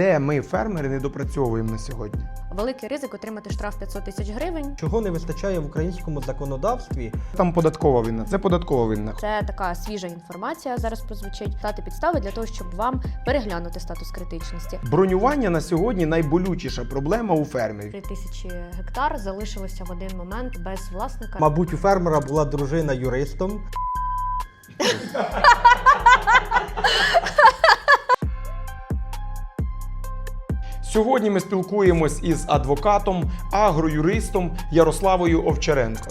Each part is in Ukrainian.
Де ми, фермери, не допрацьовуємо на сьогодні? Великий ризик отримати штраф 500 тисяч гривень. Чого не вистачає в українському законодавстві? Там податкова винна. Це податкова винна. Це така свіжа інформація зараз прозвучить. Дати підстави для того, щоб вам переглянути статус критичності. Бронювання на сьогодні найболючіша проблема у фермерів. Три тисячі гектар залишилося в один момент без власника. Мабуть, у фермера була дружина юристом. Сьогодні ми спілкуємось із адвокатом, агроюристом Ярославою Овчаренко.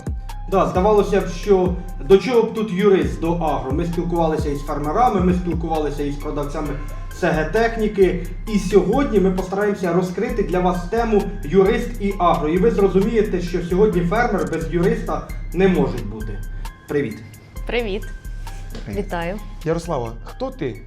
Да, здавалося б, що до чого б тут юрист до агро. Ми спілкувалися із фермерами, ми спілкувалися із продавцями СГ-техніки. І сьогодні ми постараємося розкрити для вас тему юрист і агро. І ви зрозумієте, що сьогодні фермер без юриста не може бути. Привіт! Привіт, вітаю. Ярослава, хто ти?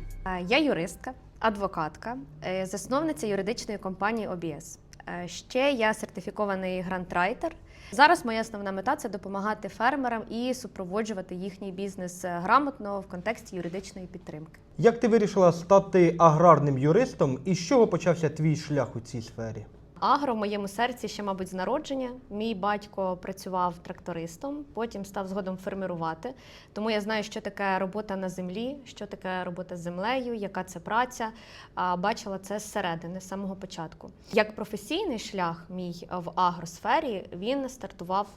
Я юристка, адвокатка, е, засновниця юридичної компанії OBS. Е, Ще я сертифікований грантрайтер. Зараз моя основна мета це допомагати фермерам і супроводжувати їхній бізнес е, грамотно в контексті юридичної підтримки. Як ти вирішила стати аграрним юристом і з чого почався твій шлях у цій сфері? Агро в моєму серці ще, мабуть, з народження. Мій батько працював трактористом, потім став згодом фермерувати. Тому я знаю, що таке робота на землі, що таке робота з землею, яка це праця. Бачила це зсередини, з самого початку. Як професійний шлях мій в агросфері він стартував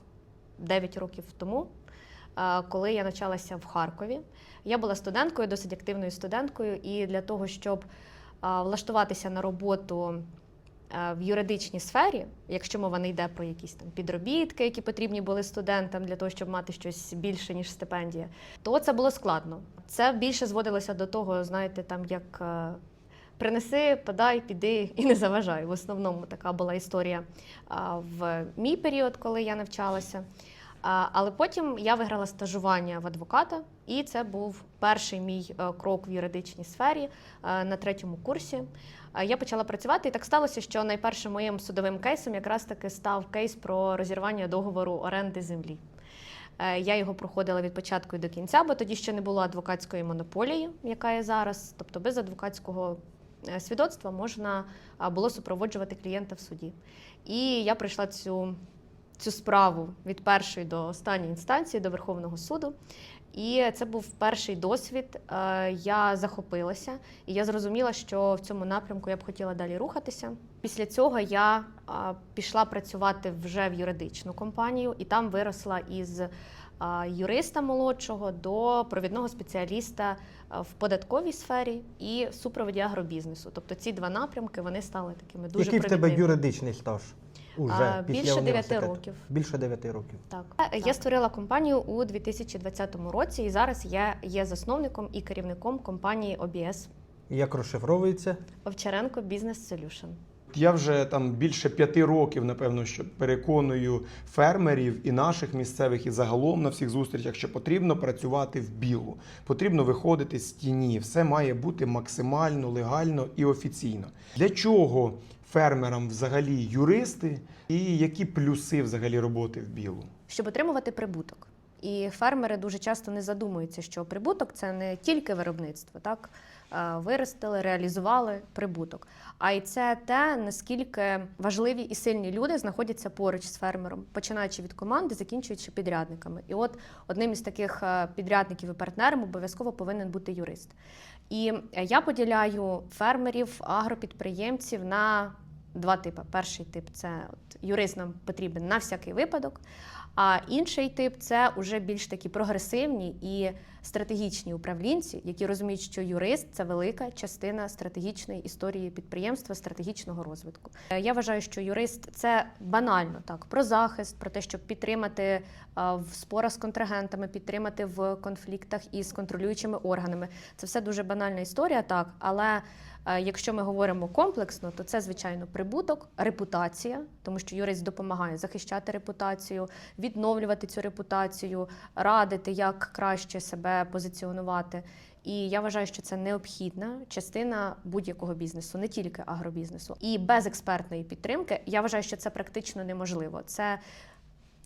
9 років тому. Коли я навчалася в Харкові, я була студенткою, досить активною студенткою, і для того, щоб влаштуватися на роботу в юридичній сфері, якщо мова не йде про якісь там підробітки, які потрібні були студентам для того, щоб мати щось більше ніж стипендія, то це було складно. Це більше зводилося до того, знаєте, там як е, принеси, подай, піди і не заважай. В основному така була історія в мій період, коли я навчалася. Але потім я виграла стажування в адвоката, і це був перший мій е, крок в юридичній сфері е, на третьому курсі. Е, Я почала працювати, і так сталося, що найпершим моїм судовим кейсом якраз таки став кейс про розірвання договору оренди землі. Я його проходила від початку і до кінця, бо тоді ще не було адвокатської монополії, яка є зараз. Тобто без адвокатського свідоцтва можна було супроводжувати клієнта в суді. І я пройшла цю, цю справу від першої до останньої інстанції, до Верховного суду. І це був перший досвід. Е, Я захопилася, і я зрозуміла, що в цьому напрямку я б хотіла далі рухатися. Після цього я пішла працювати вже в юридичну компанію, і там виросла із юриста молодшого до провідного спеціаліста в податковій сфері і в супроводі агробізнесу. Тобто ці два напрямки вони стали такими дуже Який в тебе юридичний стаж? Уже А, після більше дев'яти років. Більше 9 років. Так. Я створила компанію у 2020 році, і зараз я є засновником і керівником компанії OBS Як розшифровується? Овчаренко Business Solution. Я вже там більше п'яти років, напевно, що переконую фермерів і наших місцевих, і загалом на всіх зустрічах, що потрібно працювати в білу, потрібно виходити з тіні. Все має бути максимально легально і офіційно. Для чого фермерам взагалі юристи, і які плюси взагалі роботи в білу? щоб отримувати прибуток. І фермери дуже часто не задумуються, що прибуток це не тільки виробництво, так виростили, реалізували прибуток. А й це те, наскільки важливі і сильні люди знаходяться поруч з фермером, починаючи від команди, закінчуючи підрядниками. І от одним із таких е, підрядників і партнером обов'язково повинен бути юрист. І е, я поділяю фермерів, агропідприємців на два типи. Перший тип це от, юрист нам потрібен на всякий випадок. А інший тип це вже більш такі прогресивні і стратегічні управлінці, які розуміють, що юрист це велика частина стратегічної історії підприємства, стратегічного розвитку. Е, Я вважаю, що юрист це банально так про захист, про те, щоб підтримати е, в спорах з контрагентами, підтримати в конфліктах із контролюючими органами. Це все дуже банальна історія, так, але якщо ми говоримо комплексно, то це звичайно прибуток, репутація, тому що юрист допомагає захищати репутацію, відновлювати цю репутацію, радити, як краще себе позиціонувати. І я вважаю, що це необхідна частина будь-якого бізнесу, не тільки агробізнесу. І без експертної підтримки я вважаю, що це практично неможливо. Це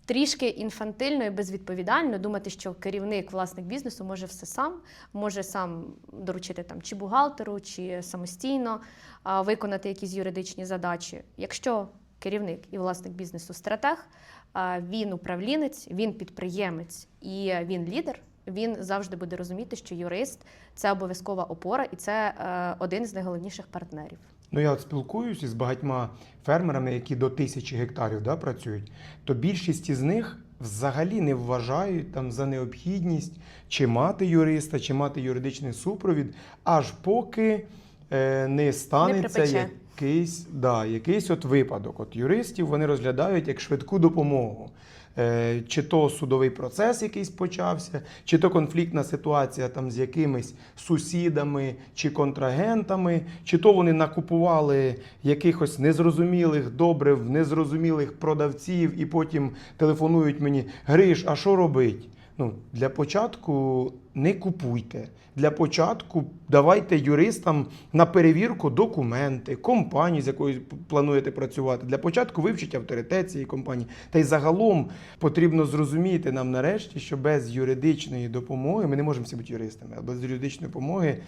трішки інфантильно і безвідповідально думати, що керівник, власник бізнесу може все сам, може сам доручити там чи бухгалтеру, чи самостійно а, виконати якісь юридичні задачі. Якщо керівник і власник бізнесу стратег, а, він управлінець, він підприємець і він лідер. Він завжди буде розуміти, що юрист це обов'язкова опора, і це е, один з найголовніших партнерів. Ну, я от спілкуюся з багатьма фермерами, які до тисячі гектарів да, працюють, то більшість із них взагалі не вважають там за необхідність чи мати юриста, чи мати юридичний супровід, аж поки е, не станеться припече. якийсь, да, якийсь от випадок. От юристів вони розглядають як швидку допомогу. Е, Чи то судовий процес якийсь почався, чи то конфліктна ситуація там з якимись сусідами чи контрагентами, чи то вони накупували якихось незрозумілих добрив, незрозумілих продавців, і потім телефонують мені: Гриш, а що робить? Ну, для початку не купуйте. Для початку давайте юристам на перевірку документи, компанії, з якою плануєте працювати. Для початку вивчіть авторитет цієї компанії. Та й загалом потрібно зрозуміти нам нарешті, що без юридичної допомоги ми не можемо всі бути юристами, а без юридичної допомоги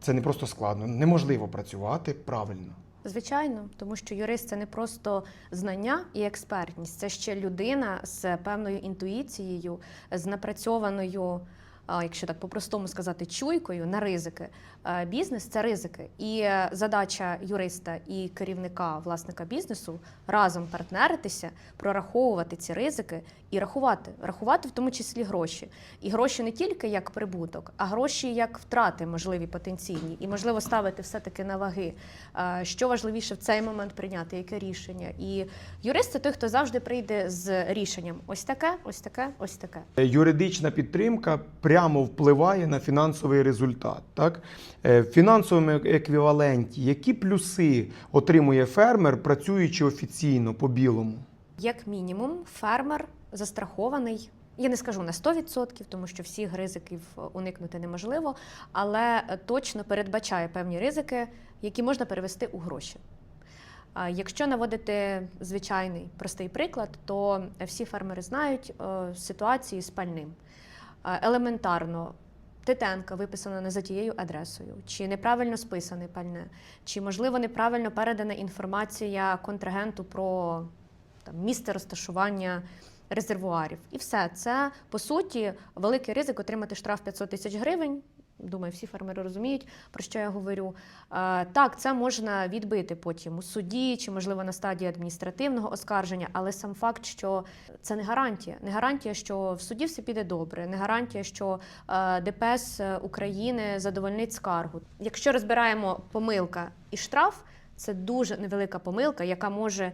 це не просто складно, неможливо працювати правильно. Звичайно, тому що юрист це не просто знання і експертність, це ще людина з певною інтуїцією, з напрацьованою, якщо так по-простому сказати, чуйкою на ризики. Бізнес це ризики. І е, задача юриста і керівника власника бізнесу разом партнеритися, прораховувати ці ризики і рахувати, рахувати в тому числі гроші. І гроші не тільки як прибуток, а гроші як втрати, можливі потенційні, і можливо ставити все таки на ваги. Що важливіше в цей момент прийняти, яке рішення. І юрист це той, хто завжди прийде з рішенням: ось таке, ось таке, ось таке. Юридична підтримка прямо впливає на фінансовий результат. Так? Е, В фінансовому еквіваленті які плюси отримує фермер, працюючи офіційно по білому? Як мінімум, фермер застрахований. Я не скажу на 100%, тому що всіх ризиків уникнути неможливо, але точно передбачає певні ризики, які можна перевести у гроші. Якщо наводити звичайний простий приклад, то всі фермери знають е, ситуації з пальним. Елементарно, титенка виписана не за тією адресою, чи неправильно списане пальне, чи, можливо, неправильно передана інформація контрагенту про там, місце розташування резервуарів. І все це по суті великий ризик отримати штраф 500 тисяч гривень. Думаю, всі фермери розуміють, про що я говорю. Е, Так, це можна відбити потім у суді чи, можливо, на стадії адміністративного оскарження, але сам факт, що це не гарантія. Не гарантія, що в суді все піде добре, не гарантія, що е, ДПС України задовольнить скаргу. Якщо розбираємо помилка і штраф, це дуже невелика помилка, яка може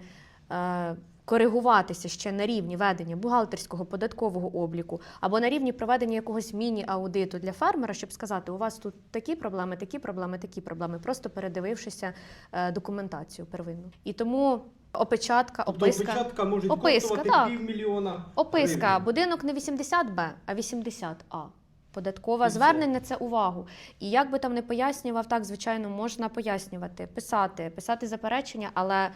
е, коригуватися ще на рівні ведення бухгалтерського податкового обліку або на рівні проведення якогось міні-аудиту для фермера, щоб сказати, у вас тут такі проблеми, такі проблеми, такі проблеми, просто передивившися е, документацію первинну. І тому опечатка, Тобто описка. опечатка може Описка, так. півмільйона. Описка, гривень. будинок не 80Б, а 80А. Податкова І все. звернень на це увагу. І як би там не пояснював, так звичайно можна пояснювати, писати, писати заперечення, але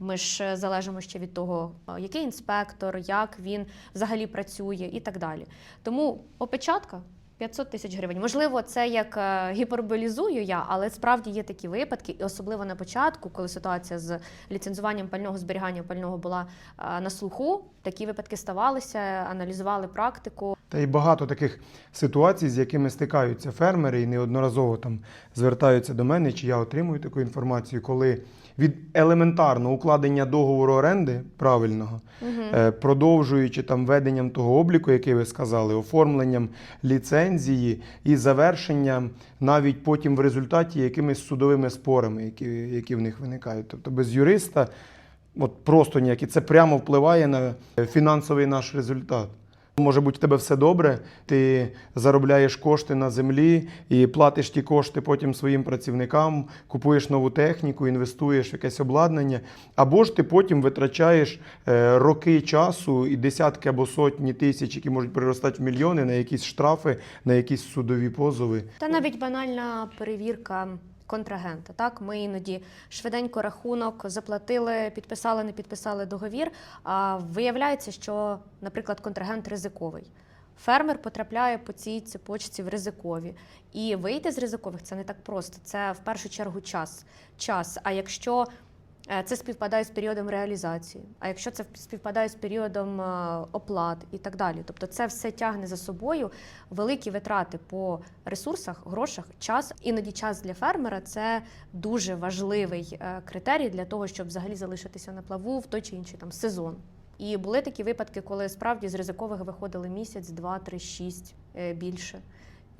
ми ж е, залежимо ще від того, е, який інспектор, як він взагалі працює і так далі. Тому опечатка 500 тисяч гривень. Можливо, це як е, гіперболізую я, але справді є такі випадки, і особливо на початку, коли ситуація з ліцензуванням пального зберігання пального була на слуху. Такі випадки ставалися, аналізували практику. Та й багато таких ситуацій, з якими стикаються фермери, і неодноразово там звертаються до мене, чи я отримую таку інформацію, коли від елементарного укладення договору оренди правильного, е, продовжуючи там веденням того обліку, який ви сказали, оформленням ліцензії і завершенням навіть потім в результаті якимись судовими спорами, які, які в них виникають. Тобто без юриста от просто ніяк. І це прямо впливає на фінансовий наш результат. Може бути, в тебе все добре, ти заробляєш кошти на землі і платиш ті кошти потім своїм працівникам, купуєш нову техніку, інвестуєш в якесь обладнання. Або ж ти потім витрачаєш е, роки часу і десятки або сотні тисяч, які можуть приростати в мільйони на якісь штрафи, на якісь судові позови. Та навіть банальна перевірка контрагента. Так, ми іноді швиденько рахунок заплатили, підписали, не підписали договір. А виявляється, що, наприклад, контрагент ризиковий. Фермер потрапляє по цій цепочці в ризикові. І вийти з ризикових це не так просто. Це в першу чергу час. час. А якщо це співпадає з періодом реалізації, а якщо це співпадає з періодом е, оплат і так далі. Тобто це все тягне за собою великі витрати по ресурсах, грошах, час. Іноді час для фермера це дуже важливий е, критерій для того, щоб взагалі залишитися на плаву в той чи інший там сезон. І були такі випадки, коли справді з ризикових виходили місяць, два, три, шість е, більше.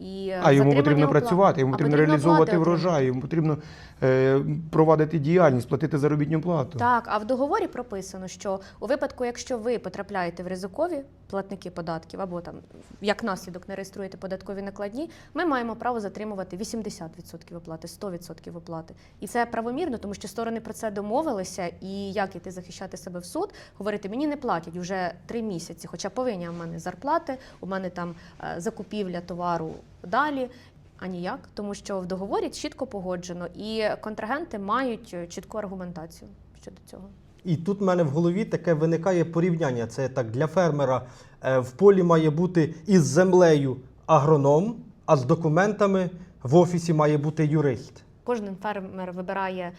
І е, А йому потрібно оплат. працювати, йому А потрібно потрібно реалізовувати врожай, йому потрібно е, провадити діяльність, платити заробітну плату. Так, а в договорі прописано, що у випадку, якщо ви потрапляєте в ризикові платники податків або там як наслідок не реєструєте податкові накладні, ми маємо право затримувати 80% оплати, 100% оплати. І це правомірно, тому що сторони про це домовилися. І як іти захищати себе в суд, говорити мені не платять вже три місяці, хоча повинні в мене зарплати, у мене там е, закупівля товару далі. А ніяк, тому що в договорі чітко погоджено, і контрагенти мають чітку аргументацію щодо цього. І тут в мене в голові таке виникає порівняння. Це так для фермера е, в полі має бути із землею агроном, а з документами в офісі має бути юрист. Кожен фермер вибирає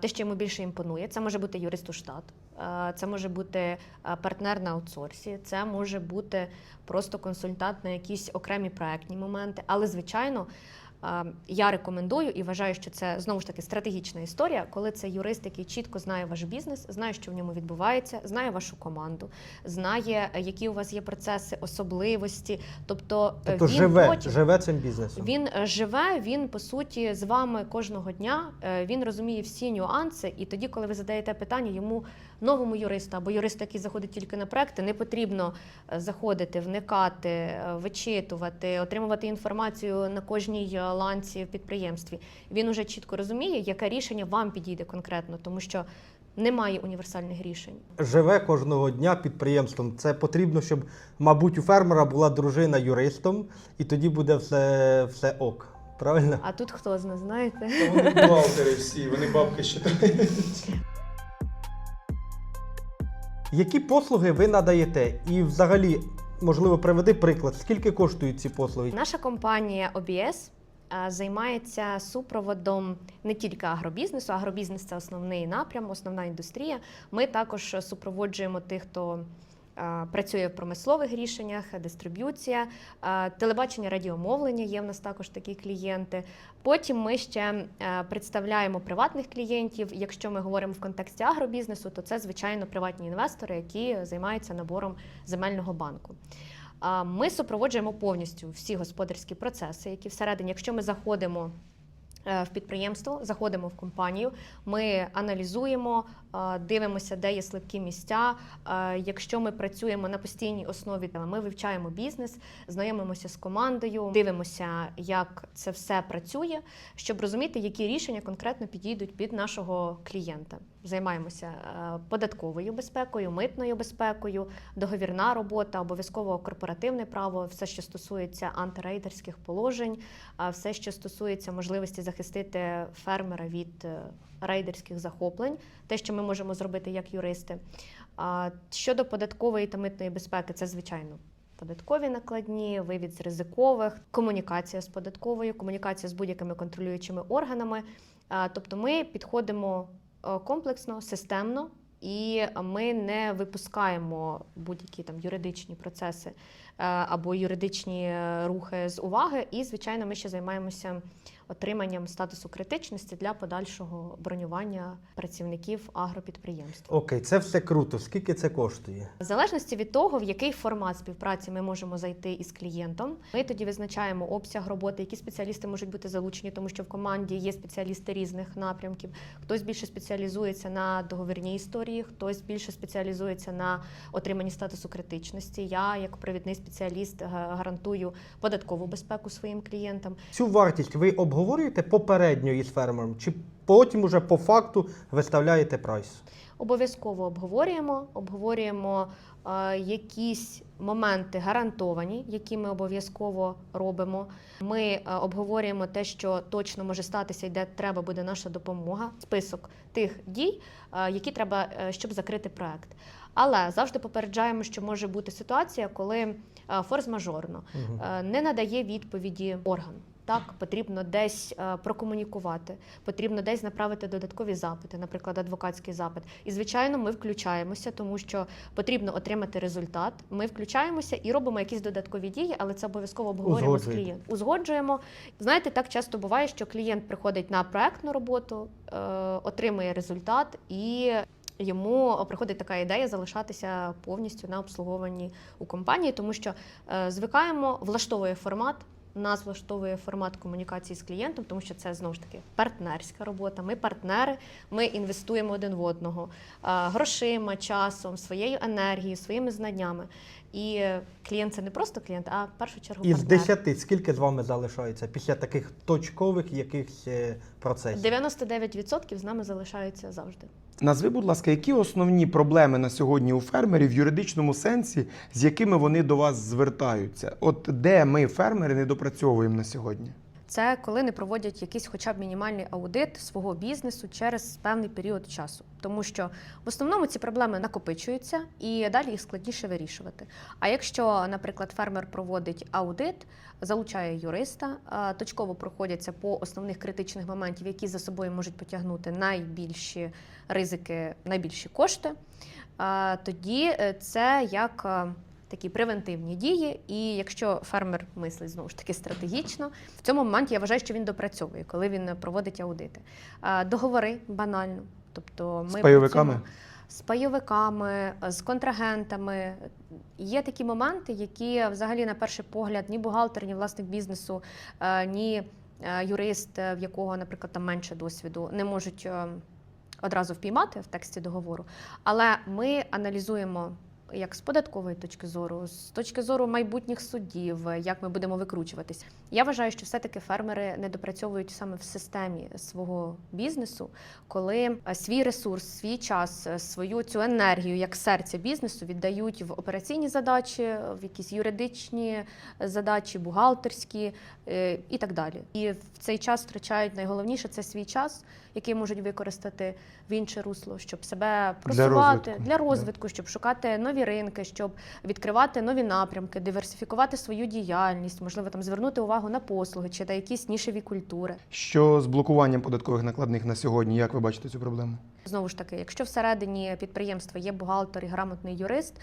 те, що йому більше імпонує. Це може бути юрист у штат, це може бути партнер на аутсорсі, це може бути просто консультант на якісь окремі проектні моменти. Але, звичайно, я рекомендую і вважаю, що це знову ж таки стратегічна історія, коли це юрист, який чітко знає ваш бізнес, знає, що в ньому відбувається, знає вашу команду, знає, е, які у вас є процеси, особливості. Тобто, е, Тобто він живе, потім живе цим бізнесом. він е, живе, він по суті з вами кожного дня. Він розуміє всі нюанси, і тоді, коли ви задаєте питання, йому новому юристу або юристу, який заходить тільки на проекти, не потрібно заходити, вникати, вичитувати, отримувати інформацію на кожній ланці в підприємстві. Він уже чітко розуміє, яке рішення вам підійде конкретно, тому що немає універсальних рішень. Живе кожного дня підприємством. Це потрібно, щоб, мабуть, у фермера була дружина юристом, і тоді буде все, все ок. Правильно? А тут хто зна, знаєте? Вони бухгалтери всі, вони бабки ще. Які послуги ви надаєте? І взагалі, можливо, приведи приклад, скільки коштують ці послуги? Наша компанія OBS займається супроводом не тільки агробізнесу. Агробізнес це основний напрям, основна індустрія. Ми також супроводжуємо тих, хто е, працює в промислових рішеннях, дистриб'юція, е, телебачення, радіомовлення. Є в нас також такі клієнти. Потім ми ще е, представляємо приватних клієнтів. Якщо ми говоримо в контексті агробізнесу, то це звичайно приватні інвестори, які займаються набором земельного банку. Ми супроводжуємо повністю всі господарські процеси, які всередині, якщо ми заходимо е, в підприємство, заходимо в компанію, ми аналізуємо, дивимося, де є слабкі місця. Якщо ми працюємо на постійній основі, ми вивчаємо бізнес, знайомимося з командою, дивимося, як це все працює, щоб розуміти, які рішення конкретно підійдуть під нашого клієнта. Займаємося е, податковою безпекою, митною безпекою, договірна робота, обов'язково корпоративне право, все, що стосується антирейдерських положень, все, що стосується можливості захистити фермера від е, рейдерських захоплень, те, що ми можемо зробити як юристи. Щодо податкової та митної безпеки, це звичайно. Податкові накладні, вивід з ризикових, комунікація з податковою, комунікація з будь-якими контролюючими органами. Тобто ми підходимо комплексно, системно, і ми не випускаємо будь-які там юридичні процеси е, або юридичні е, рухи з уваги. І, звичайно, ми ще займаємося отриманням статусу критичності для подальшого бронювання працівників агропідприємств. Окей, це все круто. Скільки це коштує? В залежності від того, в який формат співпраці ми можемо зайти із клієнтом, ми тоді визначаємо обсяг роботи, які спеціалісти можуть бути залучені, тому що в команді є спеціалісти різних напрямків. Хтось більше спеціалізується на договірній історії, хтось більше спеціалізується на отриманні статусу критичності. Я, як провідний спеціаліст, гарантую податкову безпеку своїм клієнтам. Цю вартість ви обговорюєте попередньо із фермером? Чи потім уже по факту виставляєте прайс. Обов'язково обговорюємо, обговорюємо е, якісь моменти гарантовані, які ми обов'язково робимо. Ми е, обговорюємо те, що точно може статися, і де треба буде наша допомога, список тих дій, е, які треба, е, щоб закрити проект. Але завжди попереджаємо, що може бути ситуація, коли е, форс-мажорно е, не надає відповіді орган. Так, потрібно десь е, прокомунікувати, потрібно десь направити додаткові запити, наприклад, адвокатський запит. І звичайно, ми включаємося, тому що потрібно отримати результат. Ми включаємося і робимо якісь додаткові дії, але це обов'язково обговорюємо з клієнтом. Узгоджуємо. Знаєте, так часто буває, що клієнт приходить на проектну роботу, е, отримує результат і. Йому приходить така ідея залишатися повністю на обслуговуванні у компанії, тому що е, звикаємо, влаштовує формат. Нас влаштовує формат комунікації з клієнтом, тому що це знову ж таки партнерська робота. Ми партнери, ми інвестуємо один в одного е, грошима, часом, своєю енергією, своїми знаннями. І клієнт це не просто клієнт, а в першу чергу Із партнер. 10 скільки з вами залишається після таких точкових якихось е, процесів? 99% з нами залишаються завжди. Назви, будь ласка, які основні проблеми на сьогодні у фермерів в юридичному сенсі, з якими вони до вас звертаються? От де ми, фермери, не допрацьовуємо на сьогодні? Це коли не проводять якийсь хоча б мінімальний аудит свого бізнесу через певний період часу, тому що в основному ці проблеми накопичуються і далі їх складніше вирішувати. А якщо, наприклад, фермер проводить аудит, залучає юриста, точково проходяться по основних критичних моментів, які за собою можуть потягнути найбільші ризики, найбільші кошти, тоді е, це як е, такі превентивні дії. І якщо фермер мислить знову ж таки стратегічно, в цьому моменті я вважаю, що він допрацьовує, коли він проводить аудити. Договори банально. Тобто ми З пайовиками? з пайовиками, з контрагентами. Є такі моменти, які взагалі на перший погляд ні бухгалтер, ні власник бізнесу, е, ні е, юрист, е, в якого, наприклад, там менше досвіду, не можуть е, одразу впіймати в тексті договору. Але ми аналізуємо. Як з податкової точки зору, з точки зору майбутніх судів, як ми будемо викручуватись. Я вважаю, що все-таки фермери не допрацьовують саме в системі свого бізнесу, коли е, свій ресурс, свій час, е, свою цю енергію, як серце бізнесу, віддають в операційні задачі, в якісь юридичні задачі, бухгалтерські е, і так далі. І в цей час втрачають найголовніше це свій час, який можуть використати в інше русло, щоб себе просувати розвитку, для розвитку, щоб шукати нові ринки, щоб відкривати нові напрямки, диверсифікувати свою діяльність, можливо, там звернути увагу на послуги чи на якісь нішеві культури. Що з блокуванням податкових накладних на сьогодні? Як ви бачите цю проблему? Знову ж таки, якщо всередині підприємства є бухгалтер і грамотний юрист,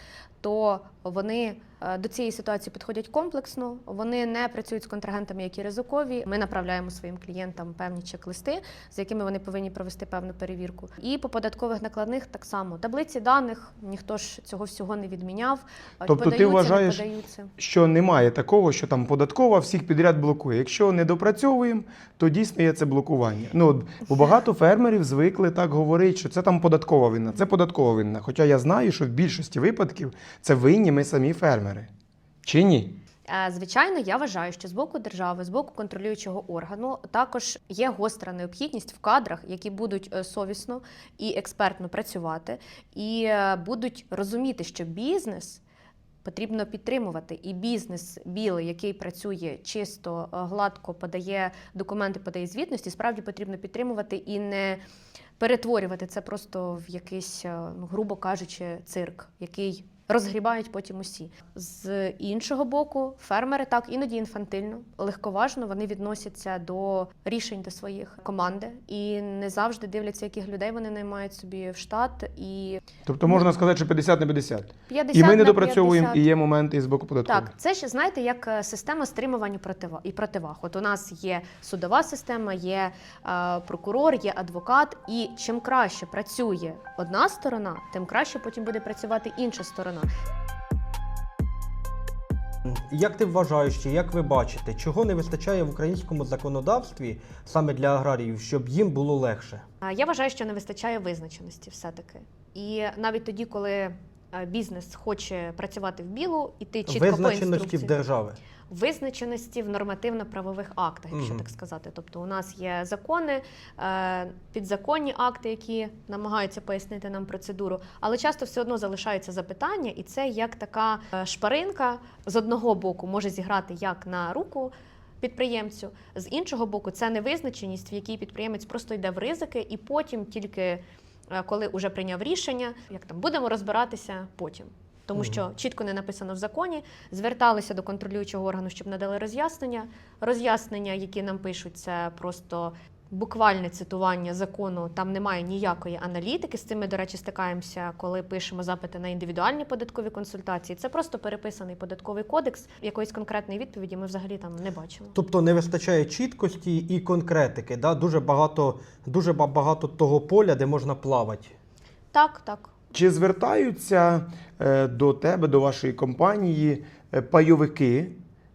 то вони е, до цієї ситуації підходять комплексно. Вони не працюють з контрагентами, які ризикові. Ми направляємо своїм клієнтам певні чек-листи, з якими вони повинні провести певну перевірку. І по податкових накладних так само таблиці даних ніхто ж цього всього не відміняв. Е, Тобто ти подаються, не вважаєш, подаються. Що немає такого, що там податкова всіх підряд блокує. Якщо не допрацьовуємо, то дійсно є це блокування. Ну от, бо багато фермерів звикли так говорити, що це там податкова винна, це податкова винна. Хоча я знаю, що в більшості випадків це винні ми самі фермери. Чи ні? Е, Звичайно, я вважаю, що з боку держави, з боку контролюючого органу також є гостра необхідність в кадрах, які будуть е, совісно і експертно працювати, і е, будуть розуміти, що бізнес. Потрібно підтримувати і бізнес білий, який працює чисто, гладко подає документи, подає звітності. Справді потрібно підтримувати і не перетворювати це просто в якийсь, е, ну грубо кажучи, цирк, який розгрібають потім усі. З іншого боку, фермери так іноді інфантильно, легковажно вони відносяться до рішень до своїх команди і не завжди дивляться, яких людей вони наймають собі в штат. І Тобто можна сказати, що 50 на 50. 50 І ми не допрацьовуємо, 50. і є моменти і з боку податкової. Так, це ще знаєте, як е, система стримування і противаг. От у нас є судова система, є е, прокурор, є адвокат. І чим краще працює одна сторона, тим краще потім буде працювати інша сторона. Як ти вважаєш, чи як ви бачите, чого не вистачає в українському законодавстві саме для аграріїв, щоб їм було легше? Я вважаю, що не вистачає визначеності все-таки. І навіть тоді, коли е, бізнес хоче працювати в білу, іти чітко по Визначеності в держави. Визначеності в нормативно-правових актах, якщо так сказати. Тобто, у нас є закони, е, підзаконні акти, які намагаються пояснити нам процедуру, але часто все одно залишаються запитання, і це як така е, шпаринка з одного боку може зіграти як на руку. Підприємцю з іншого боку, це невизначеність, в якій підприємець просто йде в ризики, і потім тільки е, коли вже прийняв рішення, як там будемо розбиратися потім. Тому що чітко не написано в законі, зверталися до контролюючого органу, щоб надали роз'яснення. Роз'яснення, які нам пишуть, це просто буквальне цитування закону. Там немає ніякої аналітики. З цим ми, до речі, стикаємося, коли пишемо запити на індивідуальні податкові консультації. Це просто переписаний податковий кодекс. Якоїсь конкретної відповіді ми взагалі там не бачимо. Тобто не вистачає чіткості і конкретики. Да? Дуже багато, дуже ба- багато того поля, де можна плавати. Так, так. Чи звертаються е, до тебе, до вашої компанії е, пайовики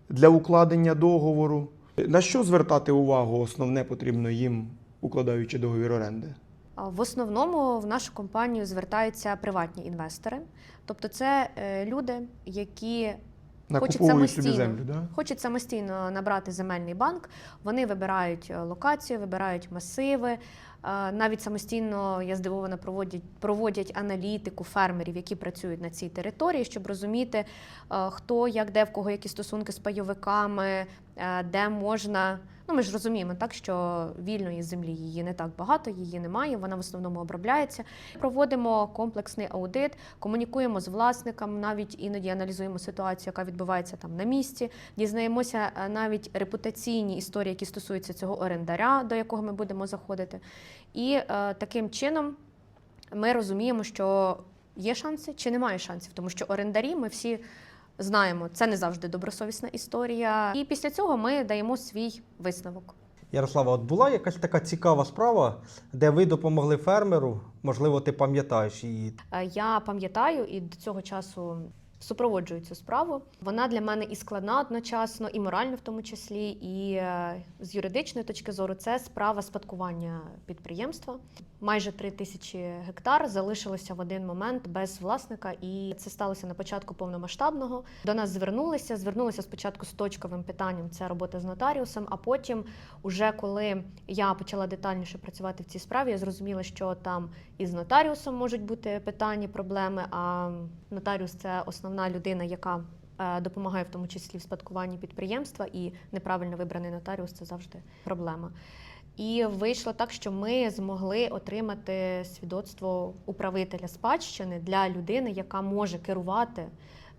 для укладення договору? На що звертати увагу основне потрібно їм, укладаючи договір оренди? В основному в нашу компанію звертаються приватні інвестори, тобто це е, люди, які Хочуть самостійно. землю, да? хочуть самостійно набрати земельний банк. Вони вибирають локацію, вибирають масиви. Навіть самостійно я здивована проводять, проводять аналітику фермерів, які працюють на цій території, щоб розуміти, хто як де в кого які стосунки з пайовиками, де можна. Ну, ми ж розуміємо, так що вільної землі її не так багато, її немає. Вона в основному обробляється. Проводимо комплексний аудит, комунікуємо з власником, навіть іноді аналізуємо ситуацію, яка відбувається там на місці. Дізнаємося е, навіть репутаційні історії, які стосуються цього орендаря, до якого ми будемо заходити. І е, таким чином ми розуміємо, що є шанси чи немає шансів, тому що орендарі ми всі. Знаємо, це не завжди добросовісна історія. І після цього ми даємо свій висновок. Ярослава, от була якась така цікава справа, де ви допомогли фермеру, можливо, ти пам'ятаєш її. Е, Я пам'ятаю і до цього часу супроводжую цю справу. Вона для мене і складна одночасно, і морально в тому числі, і е, з юридичної точки зору це справа спадкування підприємства. Майже три тисячі гектар залишилося в один момент без власника, і це сталося на початку повномасштабного. До нас звернулися. Звернулися спочатку з точковим питанням. Це робота з нотаріусом. А потім, уже коли я почала детальніше працювати в цій справі, я зрозуміла, що там і з нотаріусом можуть бути питання, проблеми. А нотаріус це основна людина, яка е, допомагає в тому числі в спадкуванні підприємства, і неправильно вибраний нотаріус це завжди проблема. І вийшло так, що ми змогли отримати свідоцтво управителя спадщини для людини, яка може керувати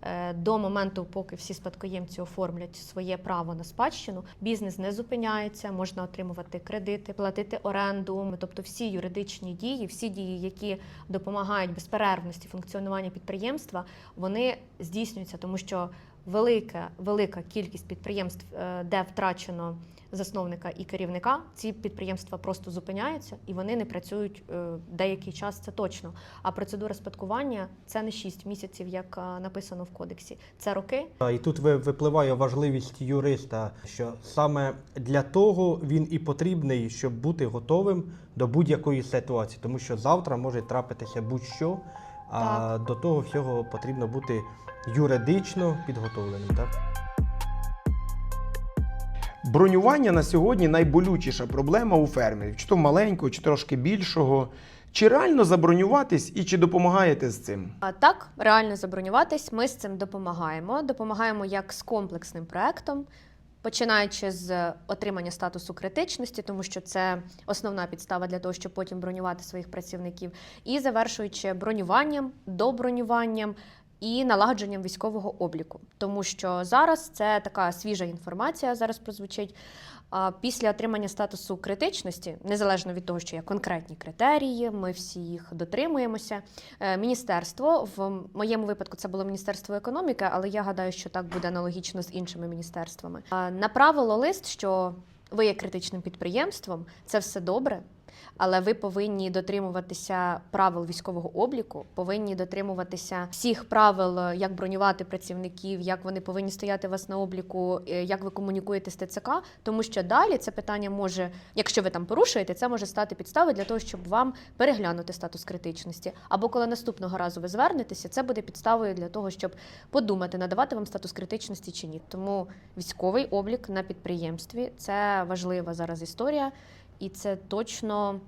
е, до моменту, поки всі спадкоємці оформлять своє право на спадщину. Бізнес не зупиняється, можна отримувати кредити, платити оренду. Тобто всі юридичні дії, всі дії, які допомагають безперервності функціонування підприємства, вони здійснюються, тому що велика, велика кількість підприємств, е, де втрачено засновника і керівника, ці підприємства просто зупиняються і вони не працюють е, деякий час. Це точно. А процедура спадкування це не 6 місяців, як е, написано в кодексі. Це роки. І тут ви- випливає важливість юриста, що саме для того він і потрібний, щоб бути готовим до будь-якої ситуації, тому що завтра може трапитися будь-що, а до того всього потрібно бути юридично підготовленим. Так? Бронювання на сьогодні найболючіша проблема у фермерів, чи то маленького, чи трошки більшого. Чи реально забронюватись і чи допомагаєте з цим? А так, реально забронюватись. Ми з цим допомагаємо. Допомагаємо як з комплексним проектом, починаючи з отримання статусу критичності, тому що це основна підстава для того, щоб потім бронювати своїх працівників, і завершуючи бронюванням, добронюванням. І налагодженням військового обліку, тому що зараз це така свіжа інформація зараз прозвучить. Після отримання статусу критичності, незалежно від того, що є конкретні критерії, ми всі їх дотримуємося. Е, Міністерство в моєму випадку це було міністерство економіки, але я гадаю, що так буде аналогічно з іншими міністерствами. Направило лист, що ви є критичним підприємством, це все добре. Але ви повинні дотримуватися правил військового обліку, повинні дотримуватися всіх правил, е, як бронювати працівників, як вони повинні стояти вас на обліку, е, як ви комунікуєте з ТЦК. Тому що далі це питання може, якщо ви там порушуєте, це може стати підставою для того, щоб вам переглянути статус критичності. Або коли наступного разу ви звернетеся, це буде підставою для того, щоб подумати, надавати вам статус критичності чи ні. Тому військовий облік на підприємстві це важлива зараз історія, і це точно.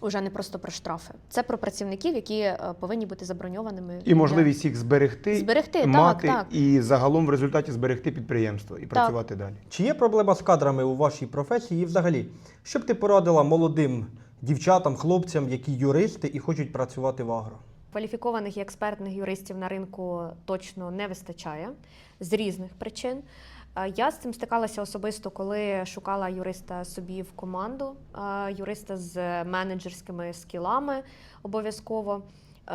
Уже не просто про штрафи, це про працівників, які е, повинні бути заброньованими І можливість їх зберегти, Зберегти, мати так, так. і загалом в результаті зберегти підприємство і працювати далі. Чи є проблема з кадрами у вашій професії? І взагалі, що б ти порадила молодим дівчатам, хлопцям, які юристи і хочуть працювати в агро? Кваліфікованих і експертних юристів на ринку точно не вистачає з різних причин. Я з цим стикалася особисто, коли шукала юриста собі в команду, юриста з менеджерськими скілами обов'язково.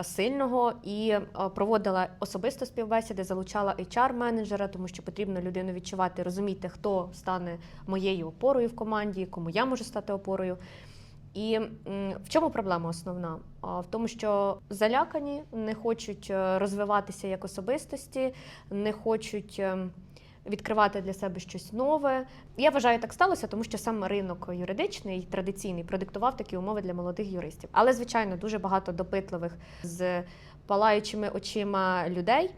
Сильного і проводила особисто співбесіди, залучала HR-менеджера, тому що потрібно людину відчувати, розуміти, хто стане моєю опорою в команді, кому я можу стати опорою. І в чому проблема основна? В тому, що залякані, не хочуть е, розвиватися як особистості, не хочуть ем, відкривати для себе щось нове. Я вважаю, так сталося, тому що сам ринок юридичний, традиційний, продиктував такі умови для молодих юристів. Але, звичайно, дуже багато допитливих з палаючими очима людей.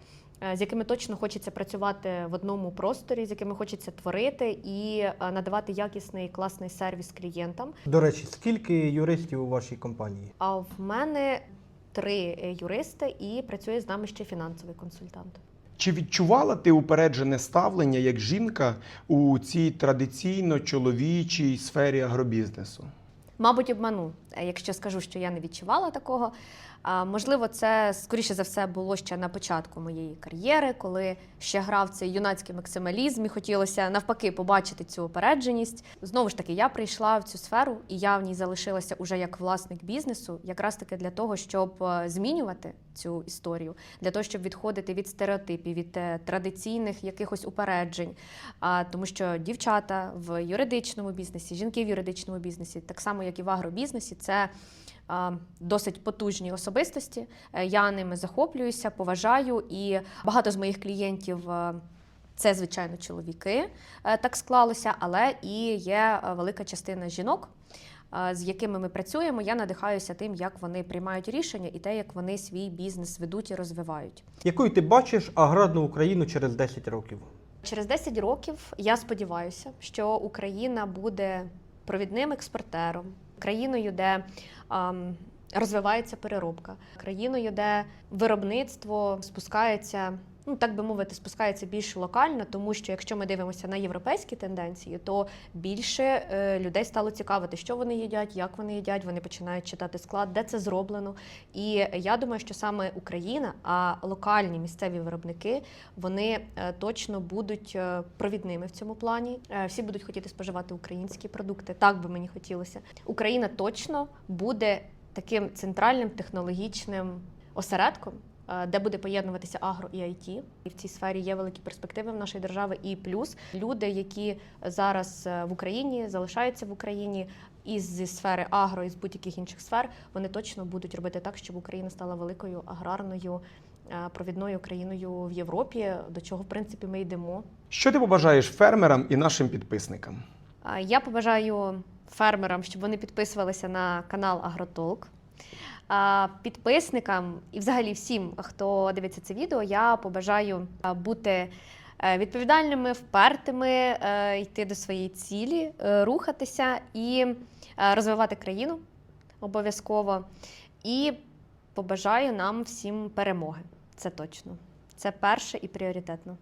е, З якими точно хочеться працювати в одному просторі, з якими хочеться творити і е, надавати якісний класний сервіс клієнтам. До речі, скільки юристів у вашій компанії? А в мене три юристи і працює з нами ще фінансовий консультант. Чи відчувала ти упереджене ставлення як жінка у цій традиційно чоловічій сфері агробізнесу? Мабуть, обману, е, якщо скажу, що я не відчувала такого. Можливо, це скоріше за все було ще на початку моєї кар'єри, коли ще грав цей юнацький максималізм і хотілося навпаки побачити цю опередженість. Знову ж таки, я прийшла в цю сферу, і я в ній залишилася уже як власник бізнесу, якраз таки для того, щоб е, змінювати цю історію, для того, щоб відходити від стереотипів, від е, традиційних якихось упереджень. Тому що дівчата в юридичному бізнесі, жінки в юридичному бізнесі, так само як і в агробізнесі, це досить потужні особистості. Е, Я ними захоплююся, поважаю, і багато з моїх клієнтів. е, Це, звичайно, чоловіки е, так склалося, але і є велика частина жінок, з якими ми працюємо. Я надихаюся тим, як вони приймають рішення і те, як вони свій бізнес ведуть і розвивають. Якою ти бачиш аграрну Україну через 10 років? Через 10 років я сподіваюся, що Україна буде провідним експортером, країною, де розвивається переробка, країною, де виробництво спускається. Ну, так би мовити, спускається більш локально, тому що якщо ми дивимося на європейські тенденції, то більше е, людей стало цікавити, що вони їдять, як вони їдять. Вони починають читати склад, де це зроблено. І я думаю, що саме Україна, а локальні місцеві виробники вони е, точно будуть е, провідними в цьому плані. Всі будуть хотіти споживати українські продукти. Так би мені хотілося. Україна точно буде таким центральним технологічним осередком. Е, Де буде поєднуватися агро і IT. і в цій сфері є великі перспективи в нашої держави. І плюс люди, які зараз е, в Україні залишаються в Україні і зі сфери агро, і з будь-яких інших сфер, вони точно будуть робити так, щоб Україна стала великою аграрною е, провідною країною в Європі, до чого в принципі ми йдемо. Що ти побажаєш фермерам і нашим підписникам? Я побажаю фермерам, щоб вони підписувалися на канал Агротолк. Підписникам і взагалі всім, хто дивиться це відео, я побажаю бути е, відповідальними, впертими, е, йти до своєї цілі, е, рухатися і розвивати країну обов'язково. І побажаю нам всім перемоги. Це точно. Це перше і пріоритетно.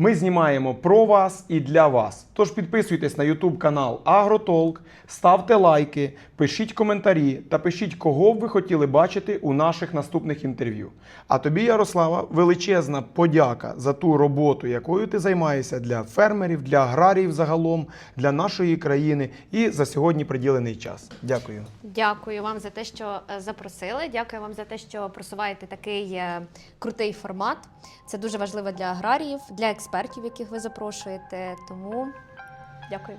Ми знімаємо про вас і для вас. Тож підписуйтесь на YouTube канал Агротолк, ставте лайки, пишіть коментарі та пишіть, кого б ви хотіли бачити у наших наступних інтерв'ю. А тобі, Ярослава, величезна подяка за ту роботу, якою ти займаєшся для фермерів, для аграріїв загалом, для нашої країни і за сьогодні приділений час. Дякую. Дякую вам за те, що е, запросили. Дякую вам за те, що просуваєте такий е, крутий формат. Це дуже важливо для аграріїв, для експертів, яких ви запрошуєте. Тому дякую.